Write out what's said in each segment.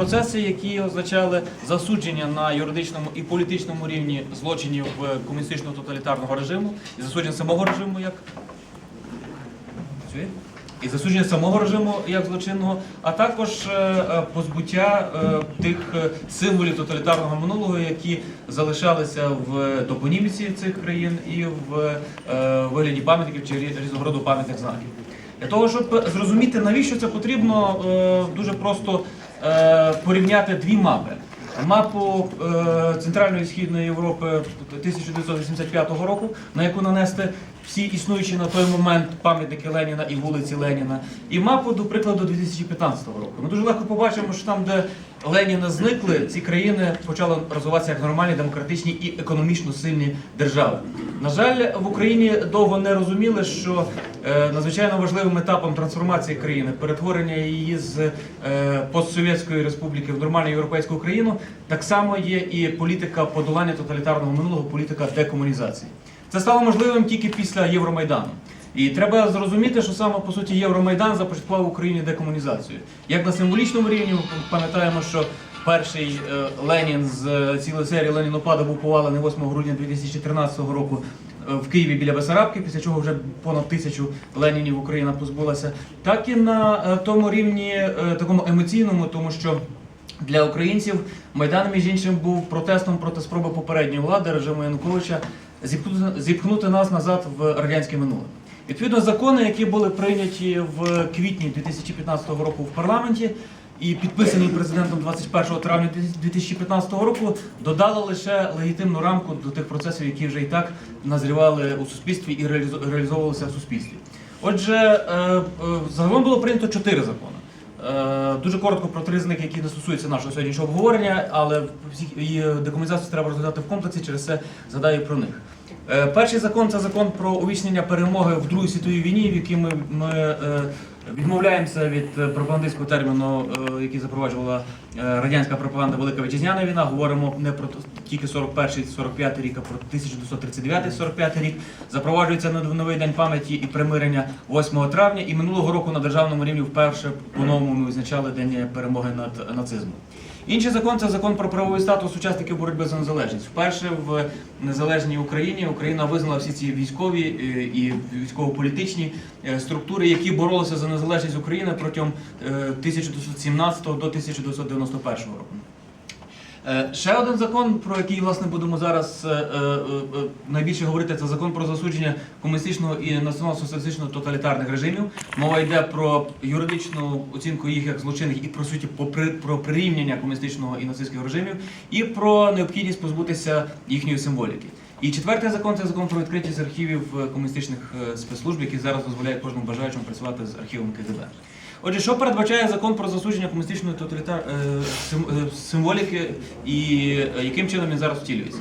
процеси, які означали засудження на юридичному і політичному рівні злочинів комуністичного тоталітарного режиму і засудження самого режиму як і засудження самого режиму як злочинного, а також е, е, позбуття е, тих символів тоталітарного минулого, які залишалися в топоніміці цих країн і в вигляді пам'ятників чи рі- різного роду пам'ятних знаків. Для того, щоб зрозуміти, навіщо це потрібно, дуже просто порівняти дві мапи. Мапу е, Центральної і Східної Європи 1985 року, на яку нанести всі існуючі на той момент пам'ятники Леніна і вулиці Леніна, і мапу, до прикладу, 2015 року. Ми дуже легко побачимо, що там, де Леніна зникли, ці країни почали розвиватися як нормальні, демократичні і економічно сильні держави. На жаль, в Україні довго не розуміли, що е, надзвичайно важливим етапом трансформації країни, перетворення її з е, постсовєтської республіки в нормальну європейську країну, так само є і політика подолання тоталітарного минулого, політика декомунізації. Це стало можливим тільки після Євромайдану. І треба зрозуміти, що саме по суті Євромайдан започаткував в Україні декомунізацію. Як на символічному рівні, пам'ятаємо, що перший е, Ленін з е, цілої серії Ленінопада був повалений 8 грудня 2013 року е, в Києві біля Бесарабки, після чого вже понад тисячу Ленінів Україна позбулася, так і на тому рівні такому емоційному, тому що. Для українців Майдан, між іншим, був протестом проти спроби попередньої влади режиму Януковича зіпхнути, нас назад в радянське минуле. Відповідно, закони, які були прийняті в квітні 2015 року в парламенті і підписані президентом 21 травня 2015 року, додали лише легітимну рамку до тих процесів, які вже і так назрівали у суспільстві і реалізо- реалізовувалися в суспільстві. Отже, е, е, загалом було прийнято чотири закони. Е, Дуже коротко про три з них, які не стосуються нашого сьогоднішнього обговорення, але і декомунізацію треба розглядати в комплексі, через це згадаю про них. Е, Перший закон це закон про увічнення перемоги в Другій світовій війні, в якій ми, ми е, відмовляємося від е, пропагандистського терміну, е, який запроваджувала е, радянська пропаганда Велика Вітчизняна війна. Говоримо не про тільки 41-45 рік, а про 1939-45 рік. Запроваджується на новий день пам'яті і примирення 8 травня. І минулого року на державному рівні вперше по-новому ми визначали день перемоги над нацизмом. Інший закон це закон про правовий статус учасників боротьби за незалежність. Вперше в незалежній Україні Україна визнала всі ці військові е, і військово-політичні е, структури, які боролися за незалежність України протягом е, 1917 до 1991 року. Е, Ще один закон, про який власне будемо зараз е, е, найбільше говорити, це закон про засудження комуністичного і націонал-соціалістичного тоталітарних режимів. Мова йде про юридичну оцінку їх як злочинних і про суті про прирівняння комуністичного і нацистських режимів, і про необхідність позбутися їхньої символіки. І четвертий закон це закон про відкритість архівів комуністичних спецслужб, який зараз дозволяє кожному бажаючому працювати з архівом КГБ. Отже, що передбачає закон про засудження комуністичної тоталітар е, е, символіки і е, яким чином він зараз втілюється?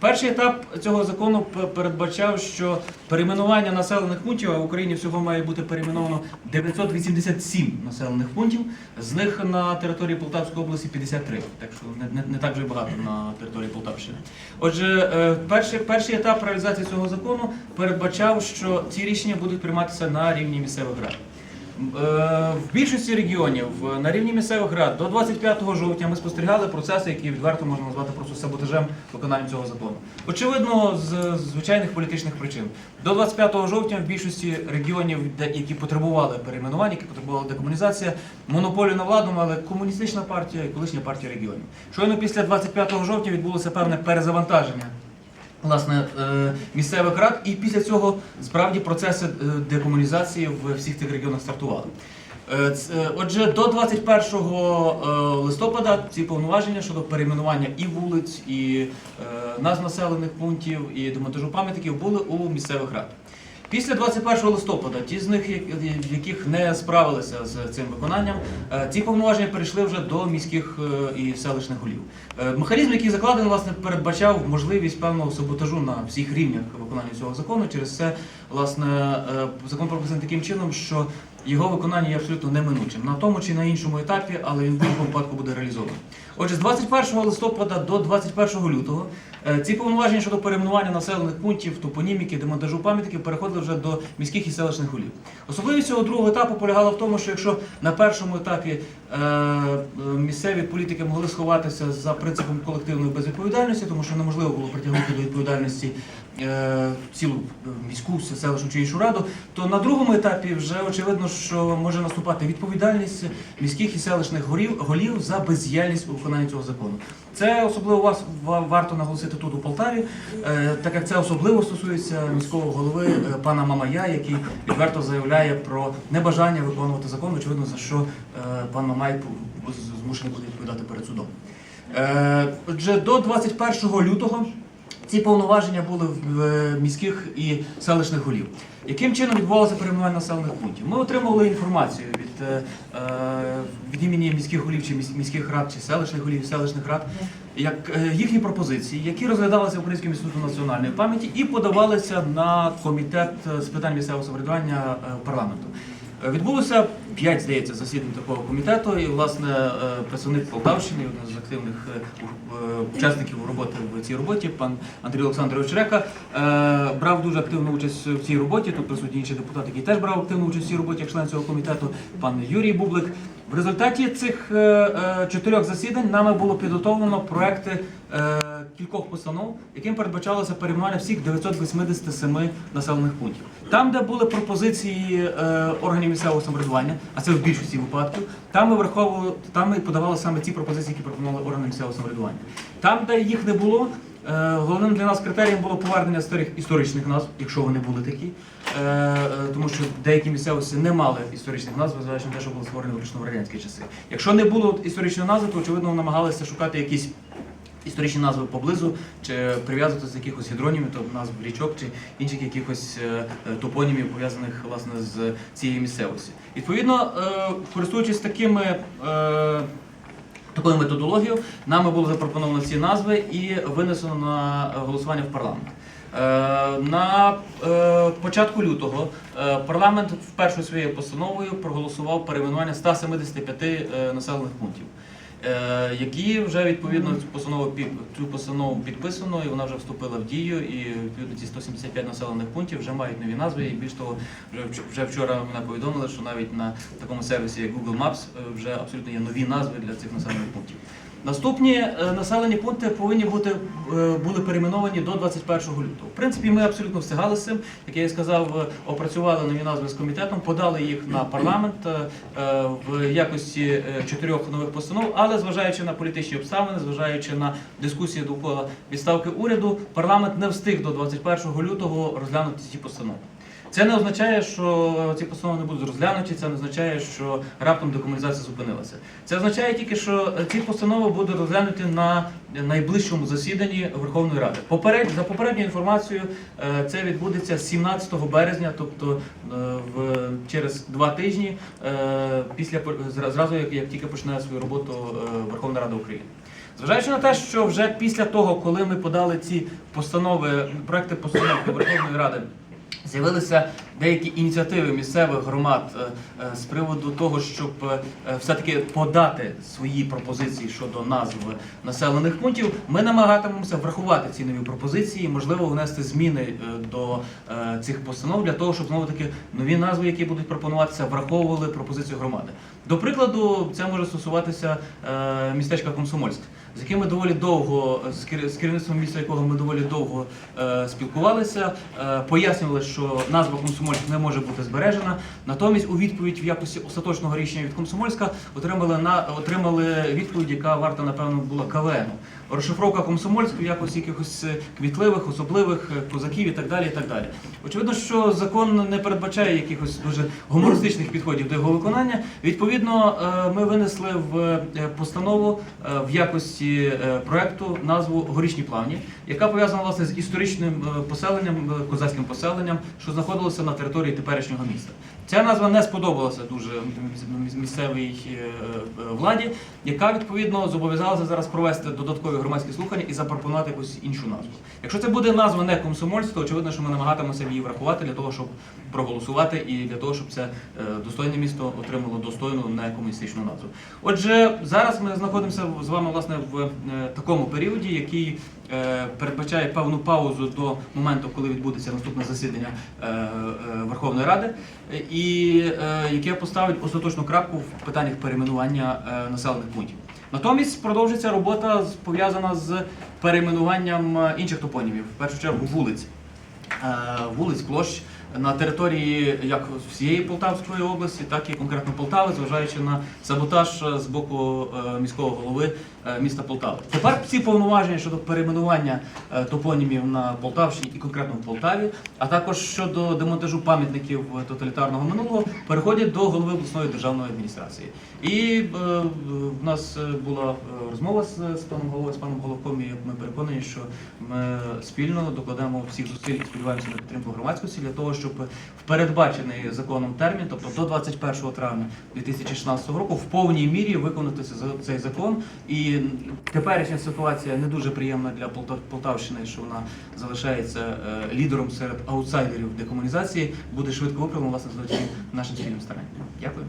Перший етап цього закону передбачав, що перейменування населених пунктів, а в Україні всього має бути перейменовано 987 населених пунктів, з них на території Полтавської області 53, так що не, не, не так вже багато на території Полтавщини. Отже, перший, перший етап реалізації цього закону передбачав, що ці рішення будуть прийматися на рівні місцевих рад. Е, В більшості регіонів е, на рівні місцевих рад до 25 жовтня ми спостерігали процеси, які відверто можна назвати просто саботажем виконання цього закону. Очевидно, з звичайних політичних причин. До 25 жовтня в більшості регіонів, які потребували перейменування, які потребували декомунізації, монополію на владу мали комуністична партія і колишня партія регіонів. Щойно після 25 жовтня відбулося певне перезавантаження власне е, місцевих рад, і після цього справді процеси е, декомунізації в всіх тих регіонах стартували. Е, Отже, до 21 е, листопада ці повноваження щодо перейменування і вулиць, і назв населених пунктів, і демонтажу пам'ятників були у місцевих рад. Після 21 листопада, ті з них, в яких не справилися з цим виконанням, е, ці повноваження перейшли вже до міських е, і селищних голів. Е, Механізм, який закладений, власне, передбачав можливість певного саботажу на всіх рівнях виконання цього закону. Через це, власне, закон прописаний таким чином, що його виконання є абсолютно неминучим. На тому чи на іншому етапі, але він в будь-якому випадку буде реалізований. Отже, з 21 листопада до 21 лютого е, ці повноваження щодо перейменування населених пунктів, топоніміки, демонтажу пам'ятників переходили вже до міських і селищних голів. Особливість цього другого етапу полягала в тому, що якщо на першому етапі е, е, місцеві політики могли сховатися за принципом колективної безвідповідальності, тому що неможливо було притягнути до відповідальності цілу міську селищну чи іншу раду, то на другому етапі вже очевидно, що може наступати відповідальність міських і селищних голів за бездіяльність у виконанні цього закону. Це особливо вас варто наголосити тут у Полтаві, е, так як це особливо стосується міського голови е, пана Мамая, який відверто заявляє про небажання виконувати закон, очевидно, за що е, пан Мамай змушений буде відповідати перед судом. Отже, до 21 лютого ці повноваження були в е, міських і селищних голів. Яким чином відбувалося перейменування населених пунктів? Ми отримували інформацію від, е, е, від імені міських голів чи міських рад, чи селищних голів, селищних рад, як їхні пропозиції, які розглядалися Українським інститутом національної пам'яті і подавалися на комітет з питань місцевого самоврядування парламенту. Відбулося п'ять, здається, засідань такого комітету, і власне е, представник Полтавщини, один з активних е, е, учасників роботи в цій роботі, пан Андрій Олександрович Река, брав дуже активну участь в цій роботі. Тут присутній інший депутат, який теж брав активну участь в цій роботі як член цього комітету, пан Юрій Бублик. В результаті цих чотирьох засідань нами було підготовлено проекти кількох постанов, яким передбачалося перейменування всіх 987 населених пунктів. Там, де були пропозиції е, органів місцевого самоврядування, а це в більшості випадків, там ми враховували, там ми подавали саме ті пропозиції, які пропонували органи місцевого самоврядування. Там, де їх не було. е, Головним для нас критерієм було повернення старих історичних назв, якщо вони були такі, Е, е, тому що деякі місцевості не мали історичних назв, зважаючи на те, що були створені виключно в радянські часи. Якщо не було історичної назви, то очевидно намагалися шукати якісь історичні назви поблизу, чи прив'язувати з якихось гідронімів, тобто назв річок, чи інших якихось е, е, топонімів, пов'язаних власне з цією місцевості. Відповідно, е, користуючись такими. Такою методологією нами було запропоновано ці назви і винесено на голосування в парламент. На початку лютого парламент вперше своєю постановою проголосував перейменування 175 е, населених пунктів, які вже відповідно цю постанову під- цю постанову підписано, і вона вже вступила в дію. І відповідно ці 175 населених пунктів вже мають нові назви. І більш того, вже вже вчора мене повідомили, що навіть на такому сервісі, як Google Maps, е, вже абсолютно є нові назви для цих населених пунктів. Наступні е, населені пункти повинні бути е, були перейменовані до 21 лютого. В принципі, ми абсолютно встигали з цим. Як я і сказав, е, опрацювали нові назви з комітетом, подали їх на парламент в якості чотирьох нових постанов. Але зважаючи на політичні обставини, зважаючи на дискусії довкола відставки уряду, парламент не встиг до 21 лютого розглянути ці постанови. Це не означає, що ці постанови не будуть розглянуті, це не означає, що раптом декомунізація зупинилася. Це означає тільки, що ці постанови будуть розглянуті на найближчому засіданні Верховної Ради. Поперед, за попередньою інформацією, е, це відбудеться 17 березня, тобто е, в, через два тижні, е, після зразу як, як тільки почне свою роботу Верховна Рада України. Зважаючи на те, що вже після того, коли ми подали ці постанови, проекти постанов до Верховної Ради. З'явилися деякі ініціативи місцевих громад е, е, з приводу того, щоб е, все-таки подати свої пропозиції щодо назв населених пунктів. Ми намагатимемося врахувати ці нові пропозиції, можливо, внести зміни до цих постанов для того, щоб знову таки нові назви, які будуть пропонуватися, враховували пропозицію громади. До прикладу, це може стосуватися містечка Комсомольськ, з яким ми доволі довго з кер- з керівництвом міста, якого ми доволі довго е, спілкувалися, е, пояснювали, що назва Комсомольськ не може бути збережена. Натомість, у відповідь в якості остаточного рішення від Комсомольська отримали на отримали відповідь, яка варта напевно була КВН. Розшифровка Комсомольськ в якості якихось е, квітливих, особливих козаків і так далі. І так далі. Очевидно, що закон не передбачає якихось дуже гумористичних підходів до його виконання. Відповідно, ми винесли в постанову в якості е, проекту назву Горішні плавні, яка пов'язана власне з історичним е, поселенням, е, козацьким поселенням, що знаходилося на території теперішнього міста. Ця назва не сподобалася дуже місцевій е, е, владі, яка відповідно зобов'язалася зараз провести додаткові громадські слухання і запропонувати якусь іншу назву. Якщо це буде назва не комсомольська, то очевидно, що ми намагатимемося її врахувати для того, щоб проголосувати і для того, щоб це е, достойне місто отримало достойну не комуністичну назву. Отже, зараз ми знаходимося з вами власне в такому періоді, який передбачає певну паузу до моменту, коли відбудеться наступне засідання е, е, Верховної Ради, е, і е, яке поставить остаточну крапку в питаннях перейменування е, населених пунктів. Натомість продовжиться робота пов'язана з перейменуванням е, інших топонімів, в першу чергу вулиць. Е, Вулиць, площ на території як всієї Полтавської області, так і конкретно Полтави, зважаючи на саботаж е, з боку е, міського голови е, міста Полтави. Тепер всі повноваження щодо перейменування топонімів на Полтавщині і конкретно в Полтаві, а також щодо демонтажу пам'ятників тоталітарного минулого, переходять до голови обласної державної адміністрації. І в нас була розмова з, з паном головою, з паном головком, і ми переконані, що ми спільно докладемо всіх зусиль і сподіваємося на підтримку громадськості для того, щоб в передбачений законом термін, тобто до 21 травня 2016 року, в повній мірі виконати цей- закон. І теперішня ситуація не дуже приємна для Полта- Полтавщини, що вона залишається е, лідером серед аутсайдерів декомунізації, буде швидко виправлено власне завдяки нашим спільним старанням. Дякую.